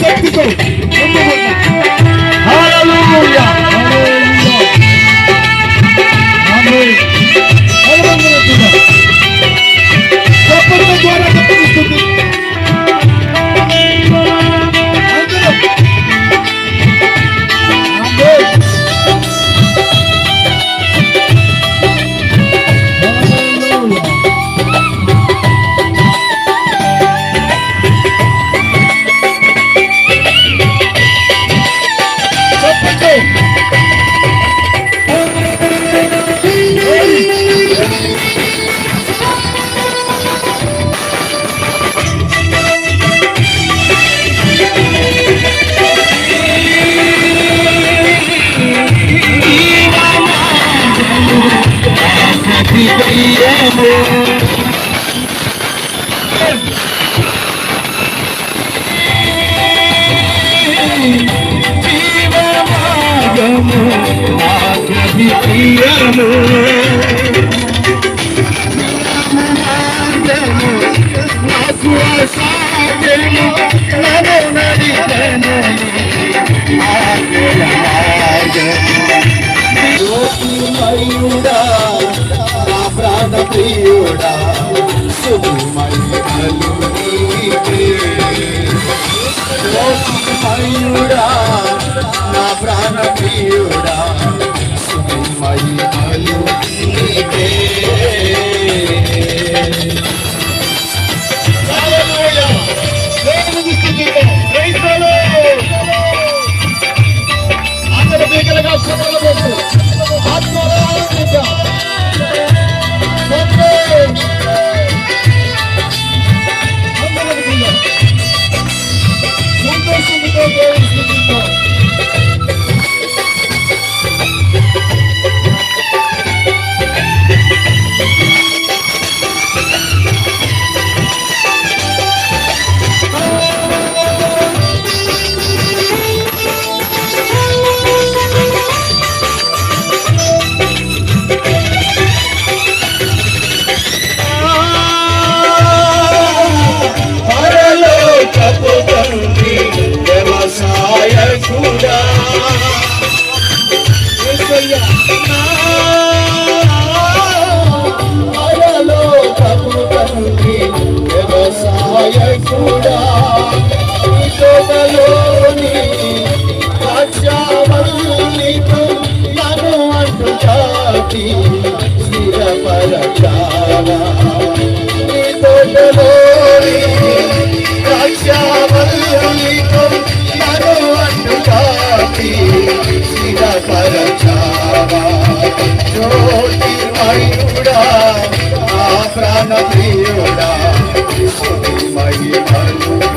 శక్తితో Yes, Eu చూడా తోటలోని రాజ్యావరునితో నన్ను అంటు చాటి స్థిరపరచాలా? నీ తోటలోని రాజ్యావరునితో నన్ను అంటు ప్రాణ ప్రియుడా মাই ভালো